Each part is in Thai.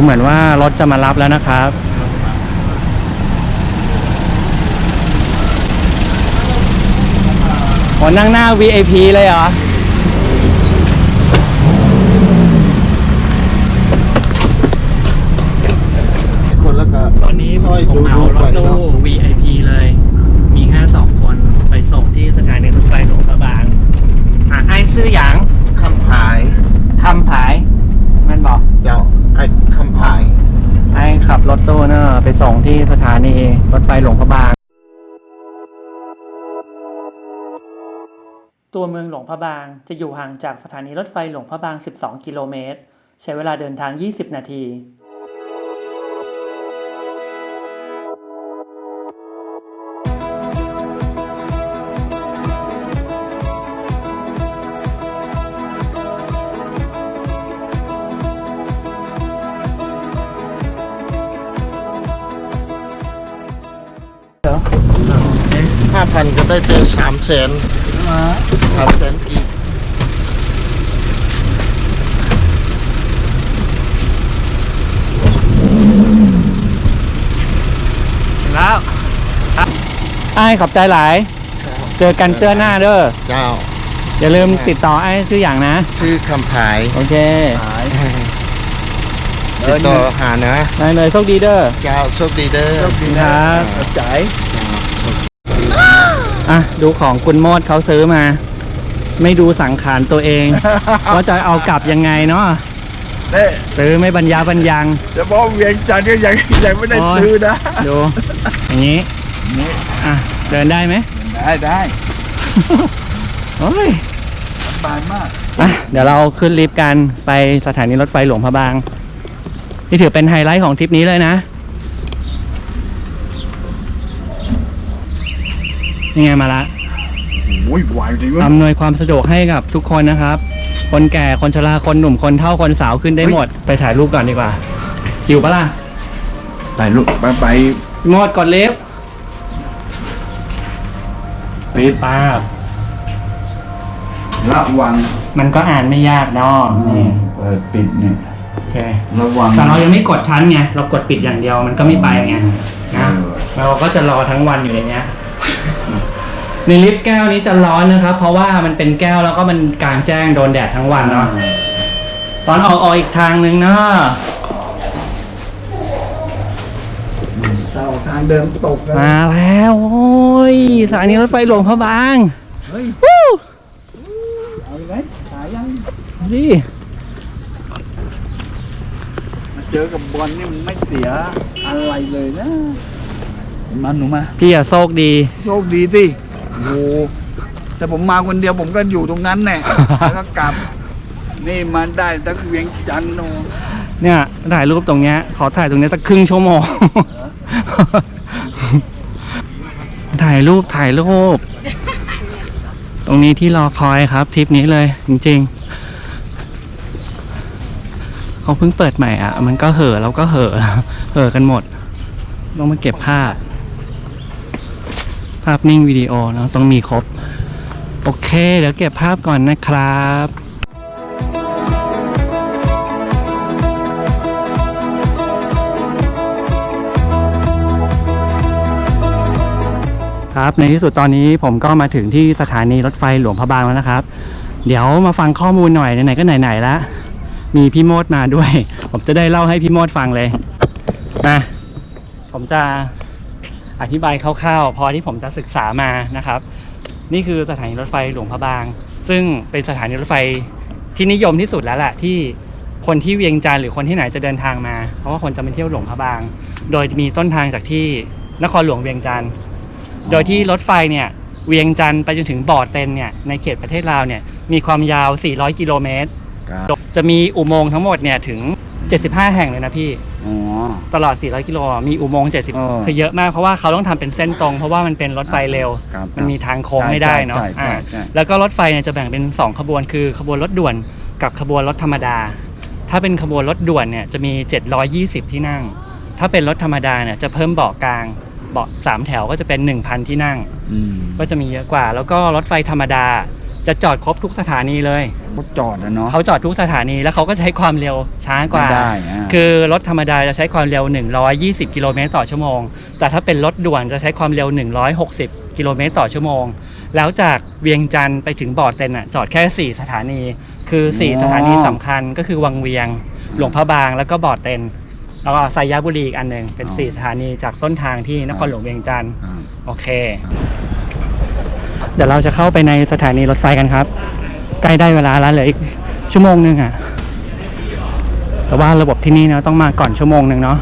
ดูเหมือนว่ารถจะมารับแล้วนะครับโอ้นั่งหน้า VIP เลยเหรอ คนแล้วก็ ตอนนี้ ค่อย ผม ดู เหมา ดู ร ไป ถตู้ เนาะ VIP เลย มีแค่สองคนไปส่งที่สถานีรถไฟหลวงพระบาง อะ ไอ้ซื้อหยาง คำผาย คำผาย มันบอก เจ้าไอ้คำผาย ไอ้ขับรถตู้เนอะไปส่งที่สถานี รถไฟหลวงพระบาง ตัวเมืองหลวงพระบางจะอยู่ห่างจากสถานีรถไฟหลวงพระบาง 12 กิโลเมตร ใช้เวลาเดินทาง 20 นาที ได้เจอสามแสนสามแสนอีกแล้วไอ้ขอบใจหลาย เจอกันเตื้อหน้าเด้อเจ้า อย่าลืมติดต่อไอ้ชื่ออย่างนะ ชื่อคำผาย โอเคติดต่อหานะได้เลยโชคดีเด้อเจ้าโชคดีเด้อโชคดีครับขอบใจ อะดูของคุณโมดเขาซื้อมา ไม่ดูสังขารตัวเอง ว่าจะเอากลับยังไงเนาะเน่ซื้อไม่บรรยาบรรยังจะบอกเวียงจันทร์ก็ยังยังไม่ได้โอ้ยซื้อนะดูอย่างนี้อะเดินได้ไหมได้ได้โอ้ยสบายมากอะเดี๋ยวเราขึ้นลิฟต์กันไปสถานีรถไฟหลวงพระบาง นี่ถือเป็นไฮไลท์ของทริปนี้เลยนะ ยังไงมาละโอ้ยไหวจริงวะอำนวยความสะดวกให้กับทุกคนนะครับ คนแก่คนชราคนหนุ่มคนเฒ่าคนสาวขึ้นได้หมด ไปถ่ายรูปก่อนดีกว่าหิวปะล่ะไปลูกไปไปหมดกดลิฟต์ปิดป้าบระวังมันก็อ่านไม่ยากเนาะนี่เปิดปิดเนี่ยโอเคระวังแต่เรายังไม่กดชั้นไงเรากดปิดอย่างเดียวมันก็ไม่ไปไงนะเออเราก็จะรอทั้งวันอยู่ในเนี้ย ในลิฟต์แก้วนี้จะร้อนนะครับ เพราะว่ามันเป็นแก้วแล้วก็มันกลางแจ้งโดนแดดทั้งวันเนาะตอนออกออกอีกทางนึงเนาะเต่าทางเดินตกนะมาแล้วโอ้ยสถานีรถไฟหลวงพระบางเฮ้ยวู้เอาอีกไหมหายังดิมาเจอกับบอลนี่มันไม่เสียอะไรเลยนะมาหนูมาพี่อะโชคดี โชคดีสิ โอ้โหแต่ผมมาคนเดียวผมก็อยู่ตรงนั้นแน่ แล้วก็กลับ นี่มันได้ทั้งเวียงจันทร์โนเนี่ยถ่ายรูปตรงเนี้ยขอถ่ายตรงเนี้ยสักครึ่งชั่วโมง ถ่ายรูปถ่ายรูป ตรงนี้ที่รอคอยครับทริปนี้เลย จริงๆเขาเพิ่งเปิดใหม่อะ มันก็เห่อะแล้วก็เห่อะเห่อะกันหมด ต้องมาเก็บภาพภาพนิ่งวิดีโอเนอะต้องมีครบ โอเค เดี๋ยวเก็บภาพก่อนนะครับครับในที่สุดตอนนี้ผมก็มาถึงที่สถานีรถไฟหลวงพระบางแล้วนะครับ เดี๋ยวมาฟังข้อมูลหน่อยไหนๆก็ไหนๆแล้วมีพี่โมดมาด้วย ผมจะได้เล่าให้พี่โมดฟังเลยนะผมจะ อธิบายคร่าวๆ พอที่ผมจะศึกษามานะครับ นี่คือสถานีรถไฟหลวงพระบาง ซึ่งเป็นสถานีรถไฟที่นิยมที่สุดแล้วแหละที่คนที่เวียงจันทร์หรือคนที่ไหนจะเดินทางมา เพราะว่าคนจะมาเที่ยวหลวงพระบาง โดยมีต้นทางจากที่นครหลวงเวียงจันทร์โดยที่รถไฟเนี่ยเวียงจันทร์ไปจนถึงบ่อเต็นเนี่ยในเขตประเทศลาวเนี่ยมีความยาว 400 กิโลเมตร จะมีอุโมงค์ทั้งหมดเนี่ยถึง 75 แห่งเลยนะพี่ อ๋อ ตลอด 400 กิโลมีอุโมงค์ อ๋อ70 คือเยอะมากเพราะว่าเขาต้องทำเป็นเส้นตรง เพราะว่ามันเป็นรถไฟเร็ว ครับมันมีทางโค้งไม่ได้เนาะใช่ใช่อ่าใช่ แล้วก็รถไฟเนี่ยจะแบ่งเป็น 2 ขบวนคือขบวนรถด่วนกับขบวนรถธรรมดา ถ้าเป็นขบวนรถด่วนเนี่ยจะมี 720 ที่นั่ง ถ้าเป็นรถธรรมดาเนี่ยจะเพิ่มเบาะกลางเบาะสามแถวก็จะเป็น 1,000 ที่นั่ง อืม ก็จะมีเยอะกว่า แล้วก็รถไฟธรรมดา จะจอดครบทุกสถานีเลยรถจอดอะเนาะ เขาจอดทุกสถานีแล้วเขาก็ใช้ความเร็วช้ากว่า ไม่ได้อะคือรถธรรมดาจะใช้ความเร็ว 120 กิโลเมตรต่อชั่วโมง แต่ถ้าเป็นรถด่วนจะใช้ความเร็ว 160 กิโลเมตรต่อชั่วโมง แล้วจากเวียงจันทร์ไปถึงบ่อเต็นอะจอดแค่ 4 สถานี คือ 4 สถานีสำคัญก็คือวังเวียง หลวงพระบางแล้วก็บ่อเต็นแล้วก็ไซยบุรีอีกอันหนึ่งเป็น 4 สถานีจากต้นทางที่นครหลวงเวียงจันทร์ อ่าโอเค เดี๋ยวเราจะเข้าไปในสถานีรถไฟกันครับ ใกล้ได้เวลาแล้วเหลืออีกชั่วโมงหนึ่งอะแต่ว่าระบบที่นี่เนาะต้องมาก่อนชั่วโมงหนึ่งเนาะ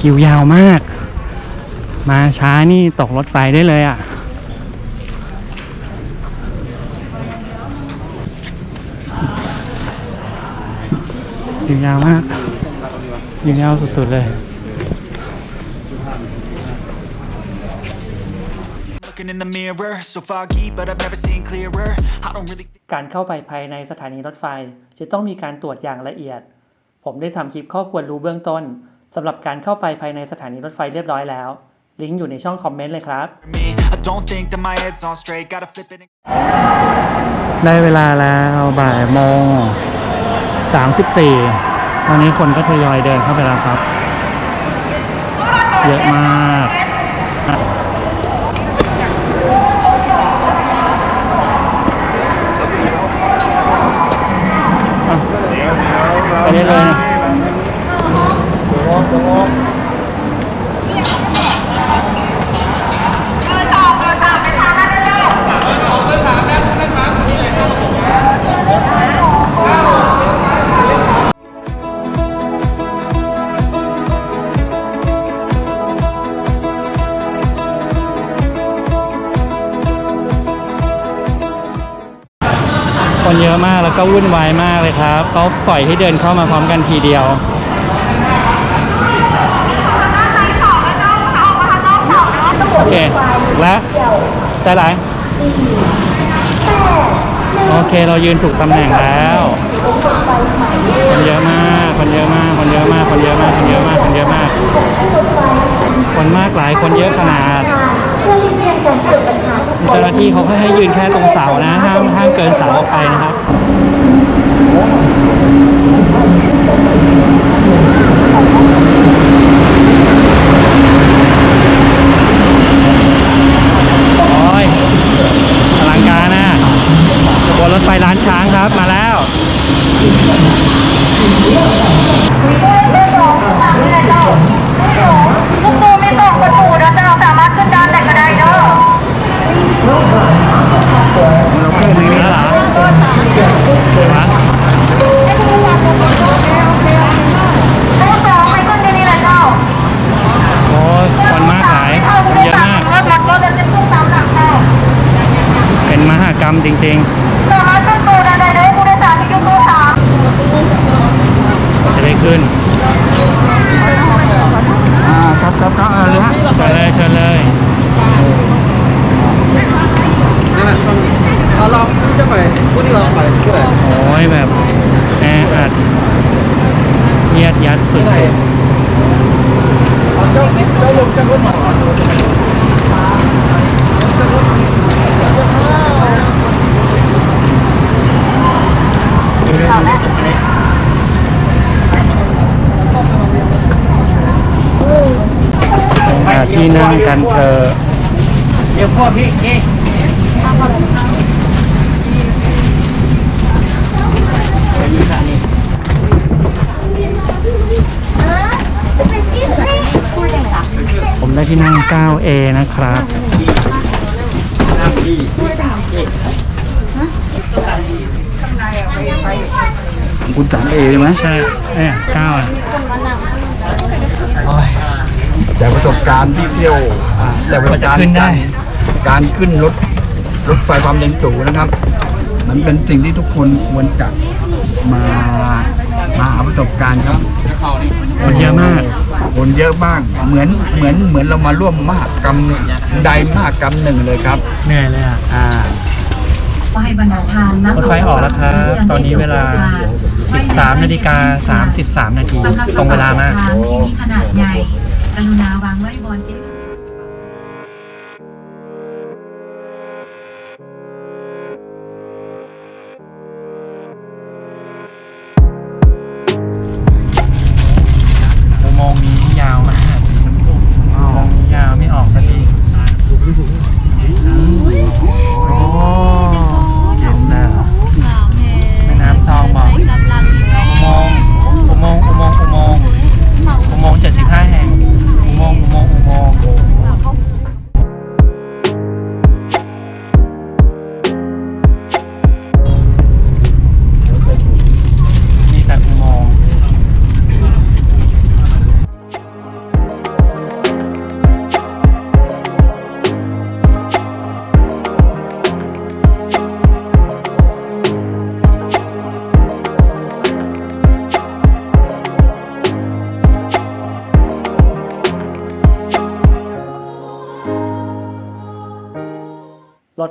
คิวยาวมาก มาช้านี่ตกรถไฟได้เลยอะคิวยาวมากคิวยาวสุดๆเลย in the mirror, so foggy, but I've never seen clearer. I don't really. การเข้าไปภายในสถานีรถไฟ จะต้องมีการตรวจอย่างละเอียด ผมได้ทำคลิปข้อควรรู้เบื้องต้นสำหรับการเข้าไปภายในสถานีรถไฟเรียบร้อยแล้ว ลิงก์อยู่ในช่องคอมเมนต์เลยครับ Me, I don't think that my head's on straight. Gotta flip it. And- ได้เวลาแล้วบ่ายโมงสามสิบสี่ตอนนี้คนก็ทยอยเดินเข้าไปแล้วครับ เยอะมาก ได้เลยนะ ก็วุ่นวายมากเลยครับเขาปล่อยให้เดินเข้ามาพร้อมกันทีเดียวโอเคและได้ไรโอเคเรายืนถูกตำแหน่งแล้วคนเยอะมากคนเยอะมากคนเยอะมากคนเยอะมากคนเยอะมากคนเยอะมากคนมากหลายคนเยอะขนาด เจ้าหน้าที่เขาให้ยืนแค่ตรงเสานะ ห้ามห้ามเกินเสาออกไปนะครับ โอ้ยอลังการนะขบวนรถไฟล้านช้างครับมาแล้ว ลูกปูไม่ตกประตูนะเจ้าสามารถขึ้นด้านไหนก็ได้เด้อ เราขึ้นอย่างนี้แล้วเหรอวะ ลูกสองไม่ขึ้นที่นี่เลยเจ้า โอ้ยคนมากหลาย คนเยอะมาก รถรถรถจะขึ้นตามหลังเจ้า เป็น มหากรรมจริงสามารถขึ้นตูด้านใดได้ผู้โดยสารที่อยู่ตู้สามๆจะได้ขึ้นอ่าครับครับครับเอาเลยฮะเชิญเลยเชิญเลยเอาเราจะไปพูดที่เราไปเพื่อโอ้ยแบบแออัดเยียดยัดสุดเจ้าเจ้าลงจากรถมา ๆหาที่นั่ งกันเถอะเดี๋ยวพ่อพี่เอ๊ผมได้ที่นั่ง 9A นะครับ คุณสามเอใช่ไหมใช่เนี่ย9อะโอ้ย แต่ประสบการณ์ที่เที่ยวอ่าแต่ประสบการณ์กว่าจะขึ้นได้การการขึ้นรถรถไฟความเร็วสูงนะครับ มันเป็นสิ่งที่ทุกคนควรจะมามาหาประสบการณ์ครับคนเยอะมาก คนเยอะมาก เหมือนเหมือนเหมือนเรามาร่วมมหากรรมใดมหากรรมหนึ่งเลยครับเหนื่อยเลยอะอ่าไหว้บรรดาทานนักรถไฟออกแล้วครับ ตอนนี้เวลา 13นาฬิกา33 นาทีสำหรับตรงเวลามากทานที่มีขนาดใหญ่ กรุณาวางไว้บนเตีย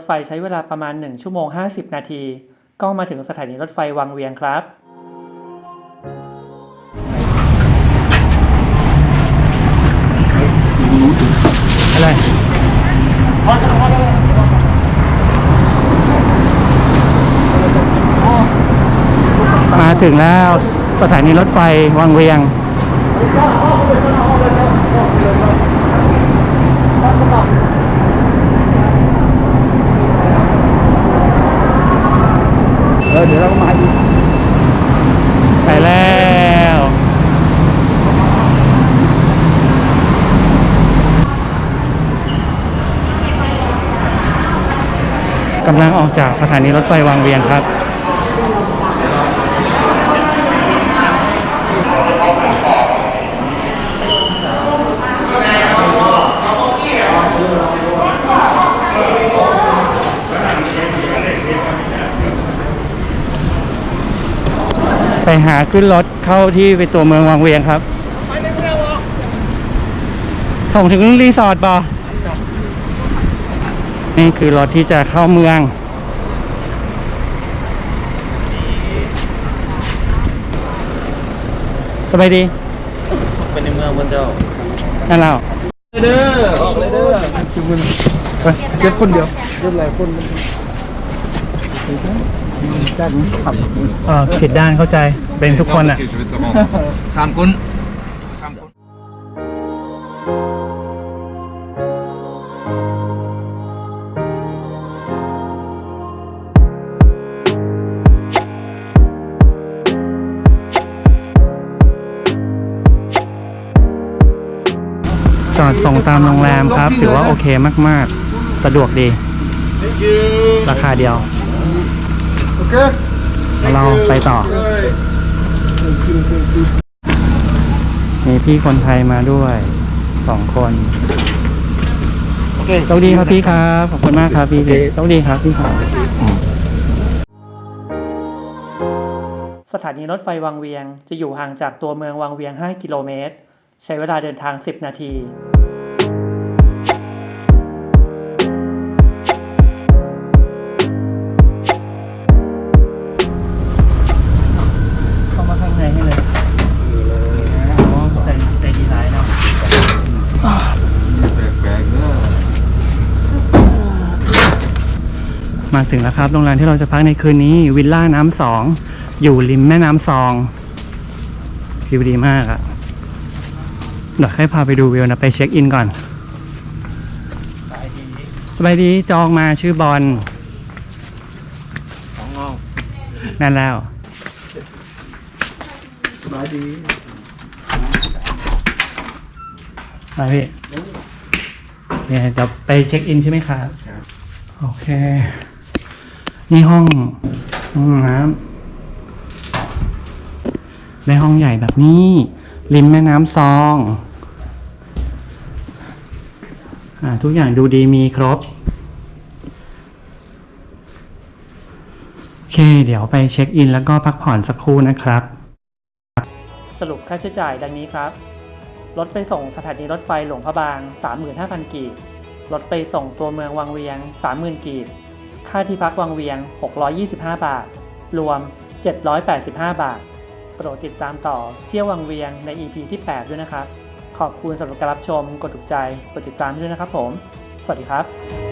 ถไฟใช้เวลาประมาณ 1 ชั่วโมง 50 นาที ก็มาถึงสถานีรถไฟวังเวียงครับอะไรมาถึงแล้วสถานีรถไฟวังเวียง เดี๋ยวเราก็มาอีกไปแล้ว กำลังออกจากสถานีรถไฟวังเวียงครับาขึ้นรถเข้าที่ไปตัวเมืองวังเวียงครับ ส่งถึงรีสอร์ทบอนี่คือรถที่จะเข้าเมือง สบายดีเป็นในเมืองพระเจ้านั่นเราเด้อออกเลยเด้อจุ่มไปเก็บคนเดียวเก็บหลายคนจ้างขับเออผิดด้านเข้าใจ เป็นทุกคนอะสามคนสามคน จอดส่งตามโรงแรมครับ ถือว่าโอเคมาก ๆ สะดวกดี ราคาเดียวโอเคแล้วเราไปต่อ มีพี่คนไทยมาด้วยสองคนโอเคโชคดีครับพี่ครับ ขอบคุณมากครับพี่โชคดีครับพี่ครับ สถานีรถไฟวังเวียงจะอยู่ห่างจากตัวเมืองวังเวียง 5 กิโลเมตร ใช้เวลาเดินทาง 10 นาที มาถึงแล้วครับ โรงแรมที่เราจะพักในคืนนี้ วิลล่าน้ำสอง อยู่ริมแม่น้ำซองวิวดีมากอะเดี๋ยวให้พาไปดูวิวนะ ไปเช็คอินก่อน สบายดีจองมาชื่อบอลสองงองนั่นแล้วสบายดีไปพี่เนี่ยจะไปเช็คอินใช่ไหมครับ โอเค นี่ห้องห้องน้ำในห้องใหญ่แบบนี้ ริมแม่น้ำซองอ่าทุกอย่างดูดีมีครบ โอเค เดี๋ยวไปเช็คอิน แล้วก็พักผ่อนสักครู่นะครับ สรุปค่าใช้จ่ายดังนี้ครับรถไปส่งสถานีรถไฟหลวงพระบาง 35,000 กีบ รถไปส่งตัวเมืองวังเวียง 30,000 กีบ ค่าที่พักวังเวียง 625 บาท รวม 785 บาท โปรดติดตามต่อเที่ยววังเวียงใน EP ที่ 8 ด้วยนะครับ ขอบคุณสำหรับการรับชม กดถูกใจ กดติดตามด้วยนะครับผม สวัสดีครับ